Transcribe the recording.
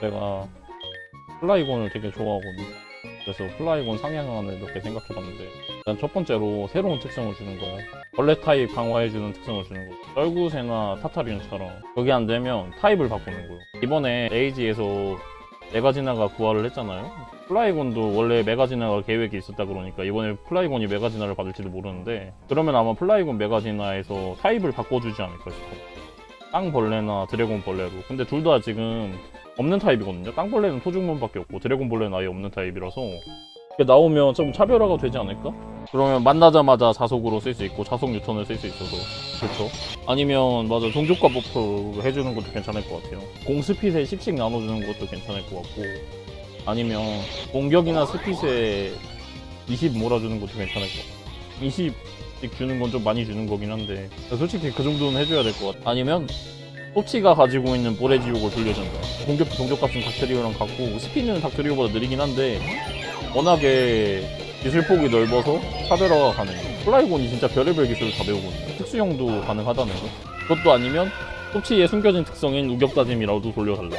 내가 플라이곤을 되게 좋아하거든. 그래서 플라이곤 상향안을 몇 개 생각해봤는데 일단 첫 번째로 새로운 특성을 주는 거야. 벌레 타입 강화해주는 특성을 주는 거. 썰구새나 타타리온처럼 그게 안 되면 타입을 바꾸는 거요. 이번에 에이지에서 메가지나가 부활을 했잖아요. 플라이곤도 원래 메가지나가 계획이 있었다 그러니까 이번에 플라이곤이 메가지나를 받을지도 모르는데 그러면 아마 플라이곤 메가지나에서 타입을 바꿔주지 않을까 싶어. 땅벌레나 드래곤벌레로. 근데 둘 다 지금 없는 타입이거든요. 땅벌레는 토중문밖에 없고 드래곤벌레는 아예 없는 타입이라서 이게 나오면 좀 차별화가 되지 않을까? 그러면 만나자마자 자속으로 쓸 수 있고 자속 유턴을 쓸 수 있어서 그렇죠. 아니면 맞아 종족과 버프 해주는 것도 괜찮을 것 같아요. 공 스핏에 10씩 나눠주는 것도 괜찮을 것 같고 아니면 공격이나 스핏에 20 몰아주는 것도 괜찮을 것 같고 20 씩 주는 건 좀 많이 주는 거긴 한데 솔직히 그 정도는 해줘야 될 것 같아. 아니면 토치가 가지고 있는 모래지옥을 돌려준다. 공격 공격값은 닥트리오랑 같고 스피는 닥트리오보다 느리긴 한데 워낙에 기술 폭이 넓어서 차별화가 가능해. 플라이곤이 진짜 별의별 기술을 다 배우거든요. 특수형도 가능하다는 거. 그것도 아니면 토치의 숨겨진 특성인 우격다짐이라도 돌려달라.